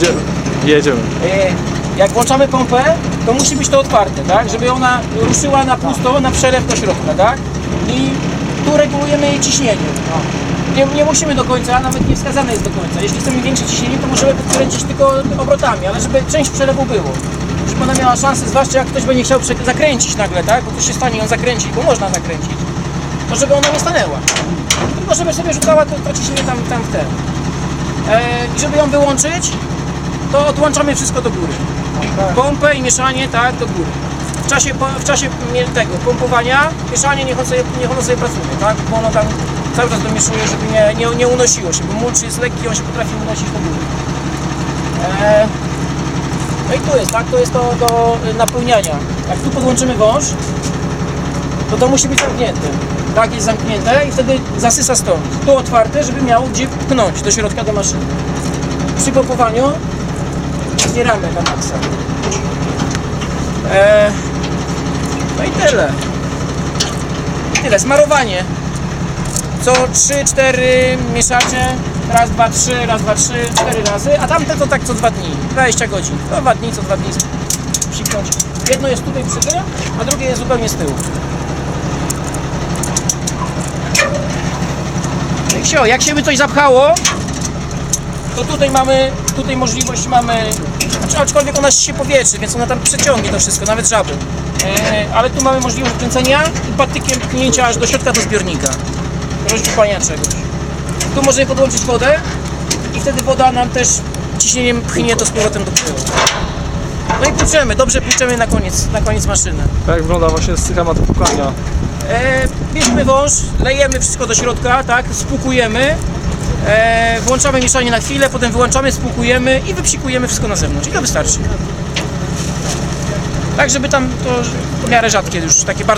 Jedziemy. Jedziemy. E, Jak włączamy pompę, to musi być to otwarte, tak? Żeby ona ruszyła na pusto, na przelew do środka, tak? I tu regulujemy jej ciśnienie. Nie, nie musimy do końca, a nawet nie wskazane jest do końca. Jeśli chcemy większe ciśnienie, to możemy podkręcić tylko obrotami, ale żeby część przelewu było. Żeby ona miała szansę, zwłaszcza jak ktoś będzie chciał zakręcić nagle, tak? Bo to się stanie, on zakręci, bo można zakręcić. To żeby ona nie stanęła. Tylko żeby sobie rzucała to, to ciśnienie tam, tam w ten. E, I żeby ją wyłączyć, to odłączamy wszystko do góry. Pompę i mieszanie, tak, do góry. W czasie, w czasie tego pompowania, mieszanie niech on sobie, niech ono sobie pracuje, tak? Bo ono tam cały czas domieszuje, żeby nie, nie, nie unosiło się, bo mulcz jest lekki, on się potrafi unosić do góry. E, no i tu jest, tak? To jest to do y, napełniania. Jak tu podłączymy wąż, to to musi być zamknięte. Tak, jest zamknięte i wtedy zasysa stąd. Tu otwarte, żeby miało gdzie pchnąć do środka do maszyny. Przy pompowaniu zbieramy na maksa. E, no i tyle. Tyle. Smarowanie. Co 3-4 mieszacie. Raz, dwa, trzy, raz, dwa, trzy, cztery razy. A tamte to tak co dwa dni. 20 godzin. Co dwa dni, co dwa dni psiknąć. Jedno jest tutaj przy tym, a drugie jest zupełnie z tyłu. No i wsio, jak się by coś zapchało, to tutaj mamy, tutaj możliwość mamy, znaczy, aczkolwiek ona się powietrzy, więc ona tam przeciągnie to wszystko, nawet żaby. E, ale tu mamy możliwość kręcenia i patykiem pchnięcia aż do środka do zbiornika, rozdziupania czegoś. Tu możemy podłączyć wodę i wtedy woda nam też ciśnieniem pchnie to z powrotem do tyłu. No i płuczemy, dobrze płuczemy na koniec, na koniec maszyny. Tak wygląda właśnie schemat pukania. E, bierzemy wąż, lejemy wszystko do środka, tak, spłukujemy, e, włączamy mieszanie na chwilę, potem wyłączamy, spłukujemy i wypsikujemy wszystko na zewnątrz i to wystarczy. Tak, żeby tam to w miarę rzadkie już, takie bardzo